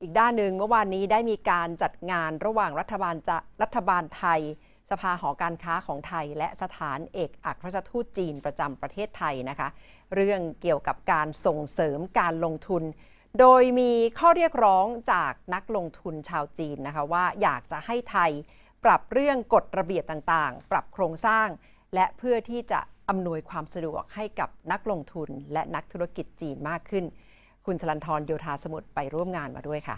อีกด้านหนึ่งเมื่อวานนี้ได้มีการจัดงานระหว่างรัฐบาลจะรัฐบาลไทย สภาหอการค้าของไทย และสถานเอกอัครราชทูตจีนประจำประเทศไทยนะคะ เรื่องเกี่ยวกับการส่งเสริมการลงทุน โดยมีข้อเรียกร้องจากนักลงทุนชาวจีนนะคะว่าอยากจะให้ไทย ปรับเรื่องกฎระเบียบต่างๆ ปรับโครงสร้าง และเพื่อที่จะอำนวยความสะดวกให้กับนักลงทุนและนักธุรกิจจีนมากขึ้น คุณชลันทรโยธาสมุทรไปร่วมงานมาด้วยค่ะ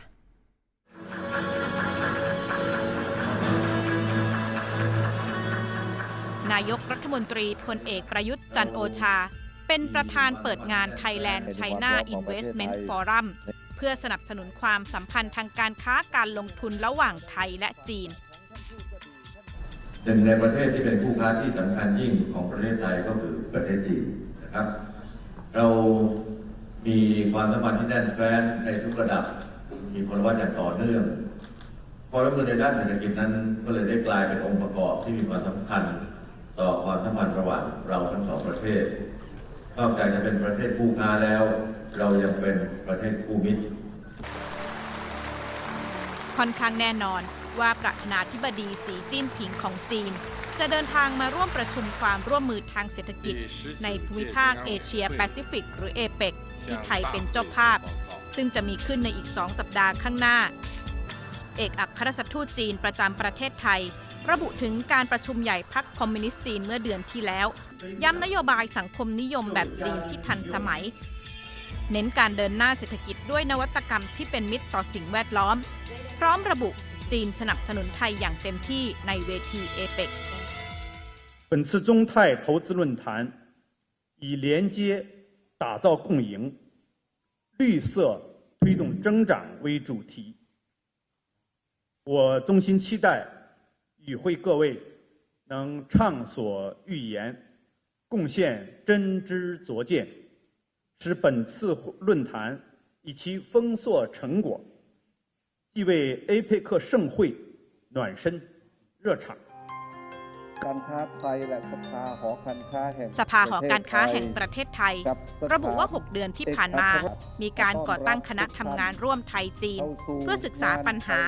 นายกรัฐมนตรีพลเอกประยุทธ์จันทร์โอชา เป็นประธานเปิดงาน Thailand China Investment Forum เพื่อสนับสนุนความสัมพันธ์ทางการค้าการลงทุนระหว่างไทยและจีนหนึ่งในประเทศที่เป็นคู่ค้าที่สำคัญยิ่งของประเทศไทยก็คือประเทศจีนนะครับ เรา มีความสัมพันธ์ที่แน่นแฟ้นในทุกระดับ มีพลวัตอย่างต่อเนื่องพอรับมือในด้านเศรษฐกิจนั้นก็เลยได้กลายเป็นองค์ประกอบที่มีความสำคัญ ต่อความสัมพันธ์ระหว่างเราทั้งสองประเทศนอกจากจะเป็นประเทศคู่ค้าแล้ว เรายังเป็นประเทศคู่มิตร ค่อนข้างแน่นอนว่าประธานาธิบดีสีจิ้นผิงของจีน จะเดินทางมาร่วมประชุมความร่วมมือทางเศรษฐกิจ ในภูมิภาคเอเชียแปซิฟิกหรือเอเปกที่ไทยเป็นเจ้าภาพ ซึ่งจะมีขึ้นในอีก2สัปดาห์ข้างหน้า เอกอัครราชทูตจีนประจำประเทศไทย ระบุถึงการประชุมใหญ่พักคอมมิวนิสต์จีนเมื่อเดือนที่แล้ว ย้ำนโยบายสังคมนิยมแบบจีนที่ทันสมัย เน้นการเดินหน้าเศรษฐกิจด้วยนวัตกรรมที่เป็นมิตรต่อสิ่งแวดล้อม พร้อมระบุจีนสนับสนุนไทยอย่างเต็มที่ในเวทีเอเปก 本次中泰投资论坛以连接打造共赢、绿色推动增长为主题。我衷心期待与会各位能畅所欲言，贡献真知灼见，使本次论坛以其丰硕成果，既为 APEC 盛会暖身热场。 การค้าไทยและสภาหอการค้าแห่งสภาหอการค้าแห่งประเทศไทย ระบุว่า 6 เดือนที่ผ่านมา มีการก่อตั้งคณะทำงานร่วมไทยจีน เพื่อศึกษาปัญหา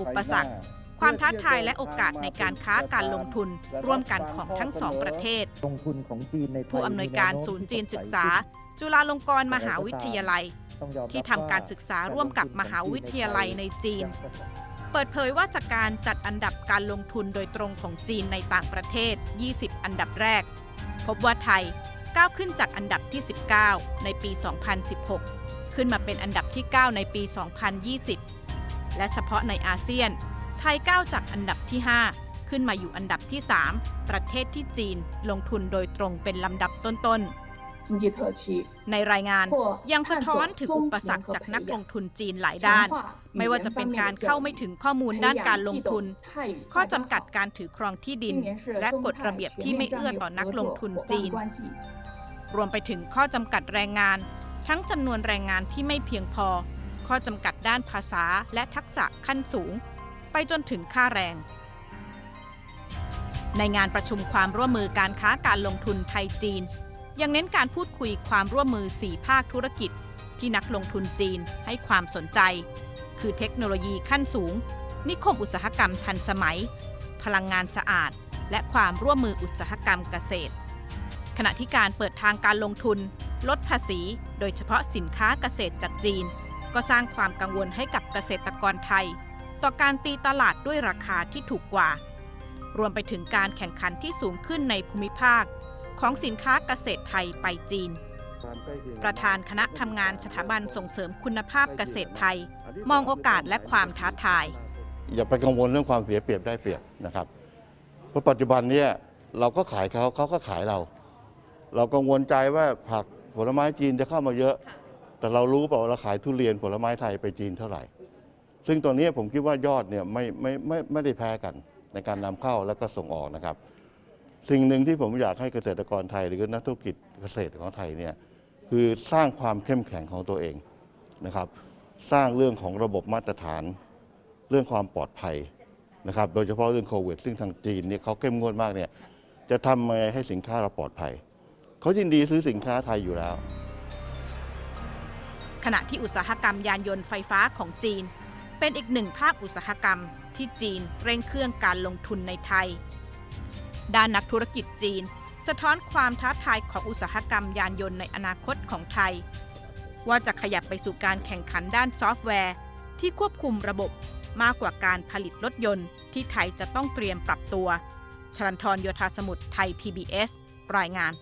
อุปสรรคความท้าทายและโอกาสในการค้าการลงทุนร่วมกันของทั้งสองประเทศลงทุนของจีนในไทยผู้อำนวยการศูนย์จีนศึกษา จุฬาลงกรณ์มหาวิทยาลัยต้องยอมรับที่ทำการศึกษาร่วมกับมหาวิทยาลัยในจีน เปิดเผยว่าจากการจัดอันดับการลงทุนโดยตรงของจีนในต่างประเทศ 20 อันดับแรก พบว่าไทยก้าวขึ้นจากอันดับที่ 19 ในปี 2016 ขึ้นมาเป็นอันดับที่ 9 ในปี 2020 และเฉพาะในอาเซียน ไทยก้าวจากอันดับที่ 5 ขึ้นมาอยู่อันดับที่ 3 ประเทศที่จีนลงทุนโดยตรงเป็นลำดับต้นๆ ในรายงานยังสะท้อนถึงอุปสรรคจากนักลงทุนจีนหลายด้าน ไม่ว่าจะเป็นการเข้าไม่ถึงข้อมูลด้านการลงทุน ข้อจำกัดการถือครองที่ดิน และกฎระเบียบที่ไม่เอื้อต่อนักลงทุนจีน รวมไปถึงข้อจำกัดแรงงาน ทั้งจำนวนแรงงานที่ไม่เพียงพอ ข้อจำกัดด้านภาษาและทักษะขั้นสูง ไปจนถึงค่าแรงในงานประชุมความร่วมมือการค้าการลงทุนไทยจีน ยังเน้นการพูดคุยความร่วมมือ 4 ภาคธุรกิจ ที่นักลงทุนจีนให้ความสนใจ คือเทคโนโลยีขั้นสูง นิคมอุตสาหกรรมทันสมัย พลังงานสะอาด และความร่วมมืออุตสาหกรรมเกษตร ขณะที่การเปิดทางการลงทุน ลดภาษี โดยเฉพาะสินค้าเกษตรจากจีน ก็สร้างความกังวลให้กับเกษตรกรไทย ต่อการตีตลาดด้วยราคาที่ถูกกว่า รวมไปถึงการแข่งขันที่สูงขึ้นในภูมิภาค ของสินค้าเกษตรไทยไปจีน ประธานคณะทำงานสถาบันส่งเสริมคุณภาพเกษตรไทย มองโอกาสและความท้าทาย อย่าไปกังวลเรื่องความเสียเปรียบได้เปรียบนะครับ เพราะปัจจุบันเนี่ยเราก็ขายเขาเขาก็ขายเรา เรากังวลใจว่าผักผลไม้จีนจะเข้ามาเยอะ แต่เรารู้เปล่าเราขายทุเรียนผลไม้ไทยไปจีนเท่าไหร่ ซึ่งตอนนี้ผมคิดว่ายอดเนี่ยไม่ไม่ไม่ไม่ได้แพ้กันในการนำเข้าแล้วก็ส่งออกนะครับ สิ่งหนึ่งที่ผมอยากให้เกษตรกรไทยหรือนักธุรกิจเกษตรของไทยเนี่ยคือสร้างความเข้มแข็งของตัวเองนะครับ สร้างเรื่องของระบบมาตรฐาน เรื่องความปลอดภัยนะครับ โดยเฉพาะเรื่องโควิดซึ่งทางจีนเนี่ยเขาเข้มงวดมากเนี่ยจะทำไงให้สินค้าเราปลอดภัยเขายินดีซื้อสินค้าไทยอยู่แล้ว ขณะที่อุตสาหกรรมยานยนต์ไฟฟ้าของจีน เป็นอีกหนึ่งภาคอุตสาหกรรมที่จีนเร่งเครื่องการลงทุนในไทย ด้านนักธุรกิจจีน สะท้อนความท้าทายของอุตสาหกรรมยานยนต์ในอนาคตของไทย ว่าจะขยับไปสู่การแข่งขันด้านซอฟต์แวร์ ที่ควบคุมระบบมากกว่าการผลิตรถยนต์ ที่ไทยจะต้องเตรียมปรับตัวชลันทรโยธาสมุทรไทย PBS รายงาน